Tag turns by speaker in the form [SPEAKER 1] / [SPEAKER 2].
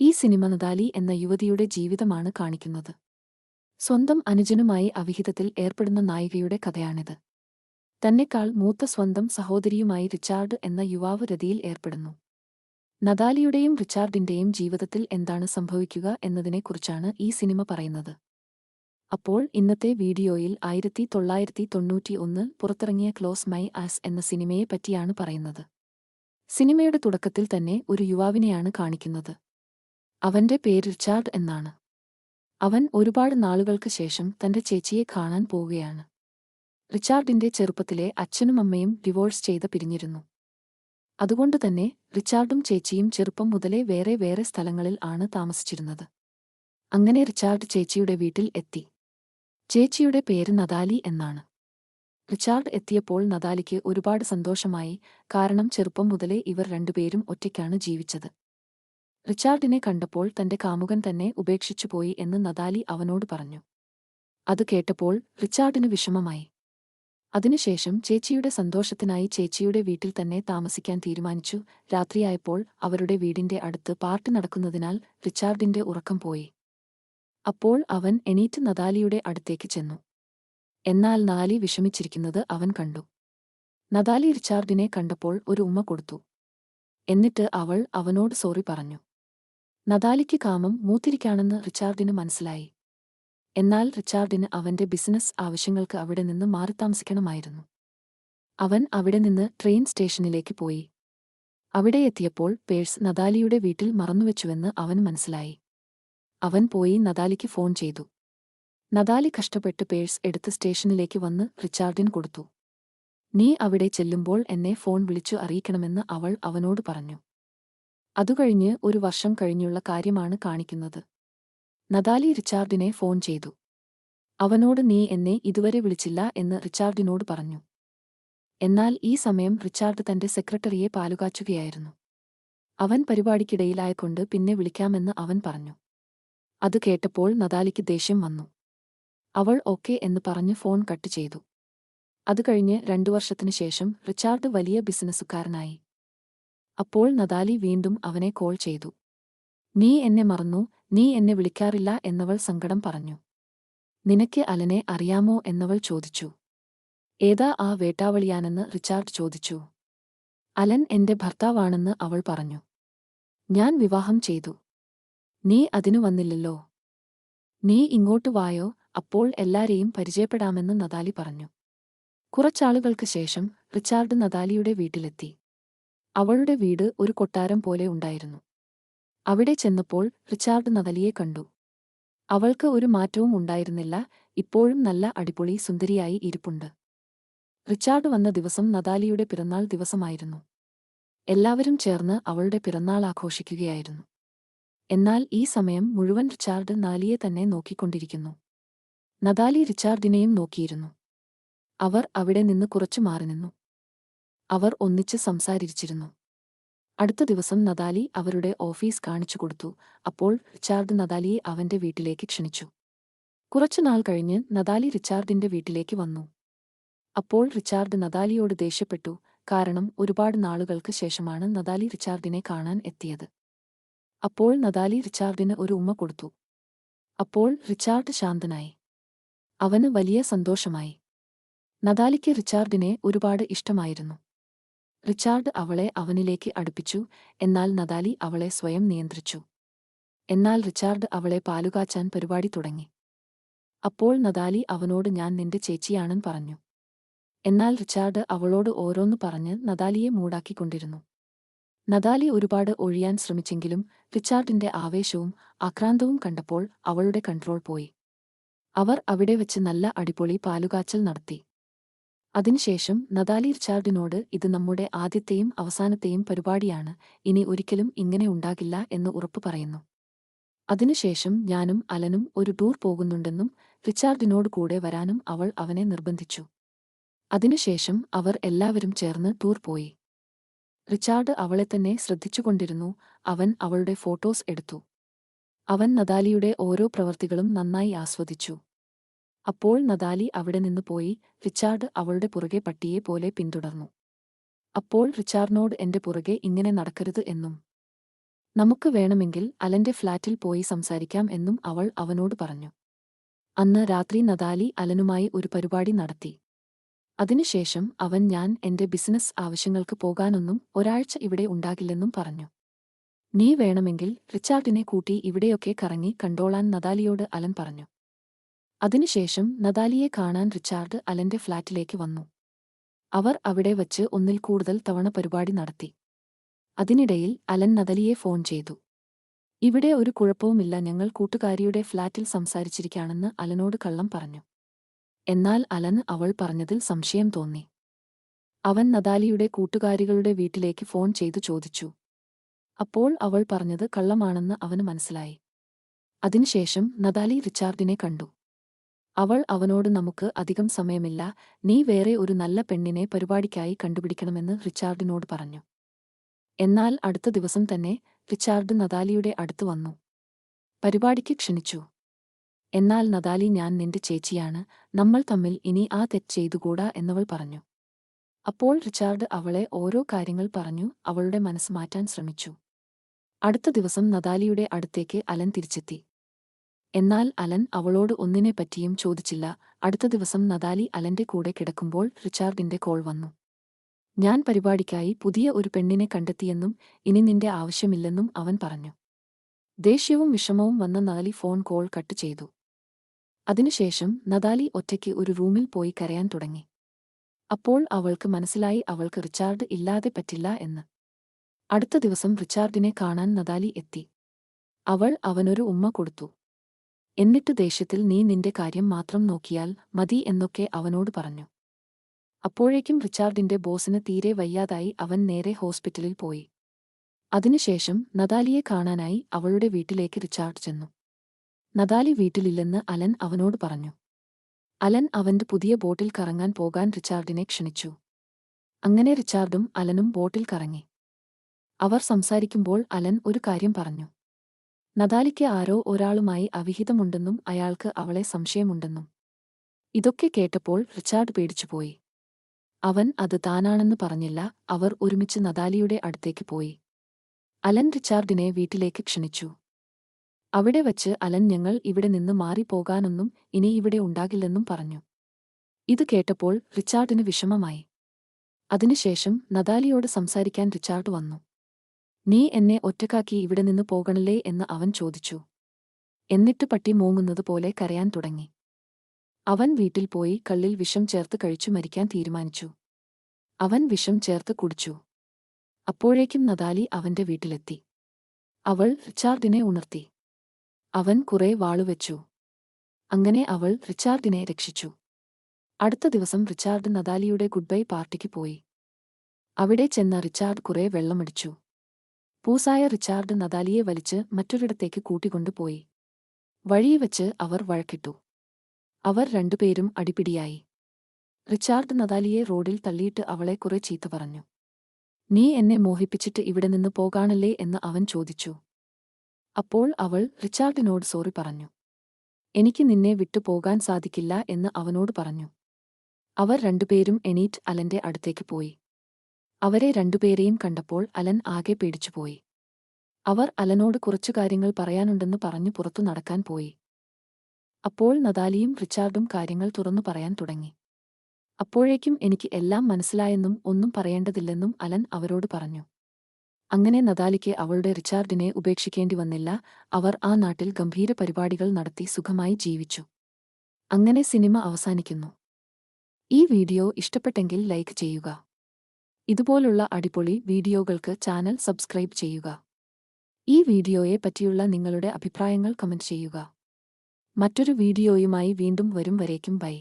[SPEAKER 1] ഈ cinema Natalie എന്ന യുവതിയുടെ ജീവിതമാണ് കാണിക്കുന്നത്. സ്വന്തം അനുജനുമായി അവിഹിതത്തിൽ ഏർപ്പെടുന്ന നായികയുടെ കഥയാണിത്. തന്നെക്കാൾ മൂത്ത സ്വന്തം സഹോദരിയുമായി റിച്ചാർഡ് എന്ന യുവാവ് രതിയിൽ ഏർപ്പെടുന്നു. നദാലിയുടെയും റിച്ചാർഡിന്റെയും ജീവിതത്തിൽ എന്താണ് സംഭവിക്കുക എന്നതിനെക്കുറിച്ചാണ് ഈ സിനിമ പറയുന്നത്. അപ്പോൾ ഇന്നത്തെ വീഡിയോയിൽ ആയിരത്തി തൊള്ളായിരത്തി തൊണ്ണൂറ്റി ഒന്ന് പുറത്തിറങ്ങിയ ക്ലോസ് മൈ ആസ് എന്ന സിനിമയെ പറ്റിയാണ് പറയുന്നത്. സിനിമയുടെ തുടക്കത്തിൽ തന്നെ ഒരു യുവാവിനെയാണ് കാണിക്കുന്നത്. അവന്റെ പേര് റിച്ചാർഡ് എന്നാണ്. അവൻ ഒരുപാട് നാളുകൾക്ക് ശേഷം തന്റെ ചേച്ചിയെ കാണാൻ പോവുകയാണ്. റിച്ചാർഡിന്റെ ചെറുപ്പത്തിലെ അച്ഛനും അമ്മയും ഡിവോഴ്സ് ചെയ്ത് പിരിഞ്ഞിരുന്നു. അതുകൊണ്ട് തന്നെ റിച്ചാർഡും ചേച്ചിയും ചെറുപ്പം മുതലേ വേറെ വേറെ സ്ഥലങ്ങളിൽ ആണ് താമസിച്ചിരുന്നത്. അങ്ങനെ റിച്ചാർഡ് ചേച്ചിയുടെ വീട്ടിൽ എത്തി. ചേച്ചിയുടെ പേര് നദാലി എന്നാണ്. റിച്ചാർഡ് എത്തിയപ്പോൾ നദാലിക്ക് ഒരുപാട് സന്തോഷമായി കാരണം ചെറുപ്പം മുതലേ ഇവർ രണ്ടുപേരും ഒറ്റയ്ക്കാണ് ജീവിച്ചത്. റിച്ചാർഡിനെ കണ്ടപ്പോൾ തന്റെ കാമുകൻ തന്നെ ഉപേക്ഷിച്ചുപോയി എന്ന് നദാലി അവനോട് പറഞ്ഞു. അത് കേട്ടപ്പോൾ റിച്ചാർഡിന് വിഷമമായി. അതിനുശേഷം ചേച്ചിയുടെ സന്തോഷത്തിനായി ചേച്ചിയുടെ വീട്ടിൽ തന്നെ താമസിക്കാൻ തീരുമാനിച്ചു. രാത്രിയായപ്പോൾ അവരുടെ വീടിന്റെ അടുത്ത് പാർട്ടി നടക്കുന്നതിനാൽ റിച്ചാർഡിന്റെ ഉറക്കം പോയി. അപ്പോൾ അവൻ എണീറ്റ് നദാലിയുടെ അടുത്തേക്ക് ചെന്നു. എന്നാൽ നാലി വിഷമിച്ചിരിക്കുന്നത് അവൻ കണ്ടു. നദാലി റിച്ചാർഡിനെ കണ്ടപ്പോൾ ഒരു ഉമ്മ കൊടുത്തു. എന്നിട്ട് അവൾ അവനോട് സോറി പറഞ്ഞു. നദാലിക്ക് കാമം മൂത്തിരിക്കാണെന്ന് റിച്ചാർഡിന് മനസ്സിലായി. എന്നാൽ റിച്ചാർഡിന് അവന്റെ ബിസിനസ് ആവശ്യങ്ങൾക്ക് അവിടെ നിന്ന് മാറിത്താമസിക്കണമായിരുന്നു അവൻ അവിടെ നിന്ന് ട്രെയിൻ സ്റ്റേഷനിലേക്ക് പോയി. അവിടെ എത്തിയപ്പോൾ പേഴ്സ് നദാലിയുടെ വീട്ടിൽ മറന്നുവെച്ചുവെന്ന് അവൻ മനസ്സിലായി. അവൻ പോയി നദാലിക്ക് ഫോൺ ചെയ്തു. നദാലി കഷ്ടപ്പെട്ട് പേഴ്സ് എടുത്ത് സ്റ്റേഷനിലേക്ക് വന്ന് റിച്ചാർഡിന് കൊടുത്തു. നീ അവിടെ ചെല്ലുമ്പോൾ എന്നെ ഫോൺ വിളിച്ചു അറിയിക്കണമെന്ന് അവൾ അവനോട് പറഞ്ഞു. അതുകഴിഞ്ഞ് ഒരു വർഷം കഴിഞ്ഞുള്ള കാര്യമാണ് കാണിക്കുന്നത്. നദാലി റിച്ചാർഡിനെ ഫോൺ ചെയ്തു. അവനോട് നീ എന്നെ ഇതുവരെ വിളിച്ചില്ല എന്ന് റിച്ചാർഡിനോട് പറഞ്ഞു. എന്നാൽ ഈ സമയം റിച്ചാർഡ് തന്റെ സെക്രട്ടറിയെ പാലുകാച്ചുകയായിരുന്നു. അവൻ പരിപാടിക്കിടയിലായക്കൊണ്ട് പിന്നെ വിളിക്കാമെന്ന് അവൻ പറഞ്ഞു. അത് കേട്ടപ്പോൾ നദാലിക്ക് ദേഷ്യം വന്നു. അവൾ ഓക്കെ എന്ന് പറഞ്ഞ് ഫോൺ കട്ട് ചെയ്തു. അതുകഴിഞ്ഞ് രണ്ടു വർഷത്തിനു ശേഷം റിച്ചാർഡ് വലിയ ബിസിനസ്സുകാരനായി. അപ്പോൾ നദാലി വീണ്ടും അവനെ കോൾ ചെയ്തു. നീ എന്നെ മറന്നു നീ എന്നെ വിളിക്കാറില്ല എന്നവൾ സങ്കടം പറഞ്ഞു. നിനക്ക് അലനെ അറിയാമോ? എന്നവൾ ചോദിച്ചു. ഏതാ ആ വേട്ടാവളിയാനെന്ന് റിച്ചാർഡ് ചോദിച്ചു. അലൻ എന്റെ ഭർത്താവാണെന്ന് അവൾ പറഞ്ഞു. ഞാൻ വിവാഹം ചെയ്തു. നീ അതിനു വന്നില്ലല്ലോ. നീ ഇങ്ങോട്ട് വായോ? അപ്പോൾ എല്ലാരെയും പരിചയപ്പെടാമെന്ന് നദാലി പറഞ്ഞു. കുറച്ചാളുകൾക്ക് ശേഷം റിച്ചാർഡ് നദാലിയുടെ വീട്ടിലെത്തി. അവളുടെ വീട് ഒരു കൊട്ടാരം പോലെ ഉണ്ടായിരുന്നു. അവിടെ ചെന്നപ്പോൾ റിച്ചാർഡ് നദലിയെ കണ്ടു. അവൾക്ക് ഒരു മാറ്റവും ഉണ്ടായിരുന്നില്ല ഇപ്പോഴും നല്ല അടിപൊളി സുന്ദരിയായി ഇരിപ്പുണ്ട്. റിച്ചാർഡ് വന്ന ദിവസം നദാലിയുടെ പിറന്നാൾ ദിവസമായിരുന്നു. എല്ലാവരും ചേർന്ന് അവളുടെ പിറന്നാൾ ആഘോഷിക്കുകയായിരുന്നു. എന്നാൽ ഈ സമയം മുഴുവൻ റിച്ചാർഡ് നാലിയെ തന്നെ നോക്കിക്കൊണ്ടിരിക്കുന്നു. നദാലി റിച്ചാർഡിനെയും നോക്കിയിരുന്നു. അവർ അവിടെ നിന്ന് കുറച്ചു മാറി നിന്നു. അവർ ഒന്നിച്ച് സംസാരിച്ചിരുന്നു. അടുത്ത ദിവസം നദാലി അവരുടെ ഓഫീസ് കാണിച്ചു കൊടുത്തു. അപ്പോൾ റിച്ചാർഡ് നദാലിയെ അവന്റെ വീട്ടിലേക്ക് ക്ഷണിച്ചു. കുറച്ചുനാൾ കഴിഞ്ഞ് നദാലി റിച്ചാർഡിന്റെ വീട്ടിലേക്ക് വന്നു. അപ്പോൾ റിച്ചാർഡ് നദാലിയോട് ദേഷ്യപ്പെട്ടു. കാരണം ഒരുപാട് നാളുകൾക്ക് ശേഷമാണ് നദാലി റിച്ചാർഡിനെ കാണാൻ എത്തിയത്. അപ്പോൾ നദാലി റിച്ചാർഡിന് ഒരു ഉമ്മ കൊടുത്തു. അപ്പോൾ റിച്ചാർഡ് ശാന്തനായി. അവന് വലിയ സന്തോഷമായി. നദാലിക്ക് റിച്ചാർഡിനെ ഒരുപാട് ഇഷ്ടമായിരുന്നു. റിച്ചാർഡ് അവളെ അവനിലേക്ക് അടുപ്പിച്ചു. എന്നാൽ നദാലി അവളെ സ്വയം നിയന്ത്രിച്ചു. എന്നാൽ റിച്ചാർഡ് അവളെ പാലുകാച്ചാൻ പരിപാടി തുടങ്ങി. അപ്പോൾ നദാലി അവനോട് ഞാൻ നിന്റെ ചേച്ചിയാണെന്ന് പറഞ്ഞു. എന്നാൽ റിച്ചാർഡ് അവളോട് ഓരോന്ന് പറഞ്ഞ് നദാലിയെ മൂടാക്കിക്കൊണ്ടിരുന്നു. നദാലി ഒരുപാട് ഒഴിയാൻ ശ്രമിച്ചെങ്കിലും റിച്ചാർഡിന്റെ ആവേശവും ആക്രാന്തവും കണ്ടപ്പോൾ അവളുടെ കൺട്രോൾ പോയി. അവർ അവിടെ വെച്ച് നല്ല അടിപൊളി പാലുകാച്ചൽ നടത്തി. അതിനുശേഷം നദാലി റിച്ചാർഡിനോട് ഇത് നമ്മുടെ ആദ്യത്തെയും അവസാനത്തെയും പരിപാടിയാണ് ഇനി ഒരിക്കലും ഇങ്ങനെ ഉണ്ടാകില്ല എന്ന് ഉറപ്പു പറയുന്നു. അതിനുശേഷം ഞാനും അലനും ഒരു ടൂർ പോകുന്നുണ്ടെന്നും റിച്ചാർഡിനോട് കൂടെ വരാനും അവൾ അവനെ നിർബന്ധിച്ചു. അതിനുശേഷം അവർ എല്ലാവരും ചേർന്ന് ടൂർ പോയി. റിച്ചാർഡ് അവളെ തന്നെ ശ്രദ്ധിച്ചുകൊണ്ടിരുന്നു അവൻ അവളുടെ ഫോട്ടോസ് എടുത്തു. അവൻ നദാലിയുടെ ഓരോ പ്രവർത്തികളും നന്നായി ആസ്വദിച്ചു. അപ്പോൾ നദാലി അവിടെ നിന്ന് പോയി റിച്ചാർഡ് അവളുടെ പുറകെ പട്ടിയെ പോലെ പിന്തുടർന്നു. അപ്പോൾ റിച്ചാർഡിനോട് എന്റെ പുറകെ ഇങ്ങനെ നടക്കരുത് എന്നും നമുക്ക് വേണമെങ്കിൽ അലന്റെ ഫ്ളാറ്റിൽ പോയി സംസാരിക്കാം എന്നും അവൾ അവനോട് പറഞ്ഞു. അന്ന് രാത്രി നദാലി അലനുമായി ഒരു പരിപാടി നടത്തി. അതിനുശേഷം അവൻ ഞാൻ എന്റെ ബിസിനസ് ആവശ്യങ്ങൾക്ക് പോകാനൊന്നും ഒരാഴ്ച ഇവിടെ ഉണ്ടാകില്ലെന്നും പറഞ്ഞു. നീ വേണമെങ്കിൽ റിച്ചാർഡിനെ കൂട്ടി ഇവിടെയൊക്കെ കറങ്ങി കണ്ടോളാൻ നദാലിയോട് അലൻ പറഞ്ഞു. അതിനുശേഷം നദാലിയെ കാണാൻ റിച്ചാർഡ് അലന്റെ ഫ്ളാറ്റിലേക്ക് വന്നു. അവർ അവിടെ വച്ച് ഒന്നിൽ കൂടുതൽ തവണ പരിപാടി നടത്തി. അതിനിടയിൽ അലൻ നദലിയെ ഫോൺ ചെയ്തു. ഇവിടെ ഒരു കുഴപ്പവുമില്ല ഞങ്ങൾ കൂട്ടുകാരിയുടെ ഫ്ളാറ്റിൽ സംസാരിച്ചിരിക്കാണെന്ന് അലനോട് കള്ളം പറഞ്ഞു. എന്നാൽ അലൻ അവൾ പറഞ്ഞതിൽ സംശയം തോന്നി. അവൻ നദാലിയുടെ കൂട്ടുകാരികളുടെ വീട്ടിലേക്ക് ഫോൺ ചെയ്തു ചോദിച്ചു. അപ്പോൾ അവൾ പറഞ്ഞത് കള്ളമാണെന്ന് അവന് മനസ്സിലായി. അതിനുശേഷം നദാലി റിച്ചാർഡിനെ കണ്ടു. അവൾ അവനോട് നമുക്ക് അധികം സമയമില്ല. നീ വേറെ ഒരു നല്ല പെണ്ണിനെ പരിപാടിക്കായി കണ്ടുപിടിക്കണമെന്ന് റിച്ചാർഡിനോട് പറഞ്ഞു. എന്നാൽ അടുത്ത ദിവസം തന്നെ റിച്ചാർഡ് നദാലിയുടെ അടുത്ത് വന്നു. പരിപാടിക്ക് ക്ഷണിച്ചു. എന്നാൽ നദാലി ഞാൻ നിന്റെ ചേച്ചിയാണ്. നമ്മൾ തമ്മിൽ ഇനി ആ തെറ്റ് ചെയ്തുകൂടാ? എന്നവൾ പറഞ്ഞു. അപ്പോൾ റിച്ചാർഡ് അവളെ ഓരോ കാര്യങ്ങൾ പറഞ്ഞു അവളുടെ മനസ്സ് മാറ്റാൻ ശ്രമിച്ചു. അടുത്ത ദിവസം നദാലിയുടെ അടുത്തേക്ക് അലൻ തിരിച്ചെത്തി. എന്നാൽ അലൻ അവളോട് ഒന്നിനെപ്പറ്റിയും ചോദിച്ചില്ല. അടുത്ത ദിവസം നദാലി അലന്റെ കൂടെ കിടക്കുമ്പോൾ റിച്ചാർഡിന്റെ കോൾ വന്നു. ഞാൻ പരിപാടിക്കായി പുതിയ ഒരു പെണ്ണിനെ കണ്ടെത്തിയെന്നും ഇനി നിന്റെ ആവശ്യമില്ലെന്നും അവൻ പറഞ്ഞു. ദേഷ്യവും വിഷമവും വന്ന നദാലി ഫോൺ കോൾ കട്ട് ചെയ്തു. അതിനുശേഷം നദാലി ഒറ്റയ്ക്ക് ഒരു റൂമിൽ പോയി കരയാൻ തുടങ്ങി. അപ്പോൾ അവൾക്ക് മനസ്സിലായി അവൾക്ക് റിച്ചാർഡ് ഇല്ലാതെ പറ്റില്ല എന്ന്. അടുത്ത ദിവസം റിച്ചാർഡിനെ കാണാൻ നദാലി എത്തി. അവൾ അവനൊരു ഉമ്മ കൊടുത്തു. എന്നിട്ട് ദേഷ്യത്തിൽ നീ നിന്റെ കാര്യം മാത്രം നോക്കിയാൽ മതി എന്നൊക്കെ അവനോട് പറഞ്ഞു. അപ്പോഴേക്കും റിച്ചാർഡിന്റെ ബോസിന് തീരെ വയ്യാതായി അവൻ നേരെ ഹോസ്പിറ്റലിൽ പോയി. അതിനുശേഷം നദാലിയെ കാണാനായി അവളുടെ വീട്ടിലേക്ക് റിച്ചാർഡ് ചെന്നു. നദാലി വീട്ടിലില്ലെന്ന് അലൻ അവനോട് പറഞ്ഞു. അലൻ അവന്റെ പുതിയ ബോട്ടിൽ കറങ്ങാൻ പോകാൻ റിച്ചാർഡിനെ ക്ഷണിച്ചു. അങ്ങനെ റിച്ചാർഡും അലനും ബോട്ടിൽ കറങ്ങി. അവർ സംസാരിക്കുമ്പോൾ അലൻ ഒരു കാര്യം പറഞ്ഞു. നദാലിക്ക് ആരോ ഒരാളുമായി അവിഹിതമുണ്ടെന്നും അയാൾക്ക് അവളെ സംശയമുണ്ടെന്നും. ഇതൊക്കെ കേട്ടപ്പോൾ റിച്ചാർഡ് പേടിച്ചുപോയി. അവൻ അത് താനാണെന്ന് പറഞ്ഞില്ല അവർ ഒരുമിച്ച് നദാലിയുടെ അടുത്തേക്ക് പോയി. അലൻ റിച്ചാർഡിനെ വീട്ടിലേക്ക് ക്ഷണിച്ചു. അവിടെ വച്ച് അലൻ ഞങ്ങൾ ഇവിടെ നിന്ന് മാറിപ്പോകാനൊന്നും ഇനി ഇവിടെ ഉണ്ടാകില്ലെന്നും പറഞ്ഞു. ഇത് കേട്ടപ്പോൾ റിച്ചാർഡിന് വിഷമമായി. അതിനുശേഷം നദാലിയോട് സംസാരിക്കാൻ റിച്ചാർഡ് വന്നു. നീ എന്നെ ഒറ്റക്കാക്കി ഇവിടെ നിന്ന് പോകണല്ലേ എന്ന് അവൻ ചോദിച്ചു. എന്നിട്ട് പട്ടി മൂങ്ങുന്നത് പോലെ കരയാൻ തുടങ്ങി. അവൻ വീട്ടിൽ പോയി കള്ളിൽ വിഷം ചേർത്ത് കഴിച്ചു മരിക്കാൻ തീരുമാനിച്ചു. അവൻ വിഷം ചേർത്ത് കുടിച്ചു. അപ്പോഴേക്കും നദാലി അവന്റെ വീട്ടിലെത്തി. അവൾ റിച്ചാർഡിനെ ഉണർത്തി. അവൻ കുറെ വാളുവെച്ചു അങ്ങനെ അവൾ റിച്ചാർഡിനെ രക്ഷിച്ചു. അടുത്ത ദിവസം റിച്ചാർഡ് നദാലിയുടെ ഗുഡ് ബൈ പാർട്ടിക്ക് പോയി. അവിടെ ചെന്ന റിച്ചാർഡ് കുറെ വെള്ളമടിച്ചു. പൂസായ റിച്ചാർഡ് നദാലിയെ വലിച്ച് മറ്റൊരിടത്തേക്ക് കൂട്ടിക്കൊണ്ടുപോയി. വഴിയെ അവർ വഴക്കിട്ടു. അവർ രണ്ടുപേരും അടിപിടിയായി. റിച്ചാർഡ് നദാലിയെ റോഡിൽ തള്ളിയിട്ട് അവളെ കുറെ ചീത്ത പറഞ്ഞു. നീ എന്നെ മോഹിപ്പിച്ചിട്ട് ഇവിടെ നിന്ന് പോകാണല്ലേ? എന്ന് അവൻ ചോദിച്ചു. അപ്പോൾ അവൾ റിച്ചാർഡിനോട് സോറി പറഞ്ഞു. എനിക്ക് നിന്നെ വിട്ടുപോകാൻ സാധിക്കില്ല എന്ന് അവനോട് പറഞ്ഞു. അവർ രണ്ടുപേരും എണീറ്റ് അലന്റെ അടുത്തേക്ക് പോയി. അവരെ രണ്ടുപേരെയും കണ്ടപ്പോൾ അലൻ ആകെ പേടിച്ചുപോയി. അവർ അലനോട് കുറച്ചു കാര്യങ്ങൾ പറയാനുണ്ടെന്ന് പറഞ്ഞു പുറത്തു നടക്കാൻ പോയി. അപ്പോൾ നദാലിയും റിച്ചാർഡും കാര്യങ്ങൾ തുറന്നു പറയാൻ തുടങ്ങി. അപ്പോഴേക്കും എനിക്ക് എല്ലാം മനസ്സിലായെന്നും ഒന്നും പറയേണ്ടതില്ലെന്നും അലൻ അവരോട് പറഞ്ഞു. അങ്ങനെ നദാലിക്ക് അവളുടെ റിച്ചാർഡിനെ ഉപേക്ഷിക്കേണ്ടി വന്നില്ല. അവർ ആ നാട്ടിൽ ഗംഭീര പരിപാടികൾ നടത്തി സുഖമായി ജീവിച്ചു. അങ്ങനെ സിനിമ അവസാനിക്കുന്നു. ഈ വീഡിയോ ഇഷ്ടപ്പെട്ടെങ്കിൽ ലൈക്ക് ചെയ്യുക. ഇതുപോലുള്ള അടിപൊളി വീഡിയോകൾക്ക് ചാനൽ സബ്സ്ക്രൈബ് ചെയ്യുക. ഈ വീഡിയോയെ പറ്റിയുള്ള നിങ്ങളുടെ അഭിപ്രായങ്ങൾ കമന്റ് ചെയ്യുക. മറ്റൊരു വീഡിയോയുമായി വീണ്ടും വരും വരേക്കും ബൈ.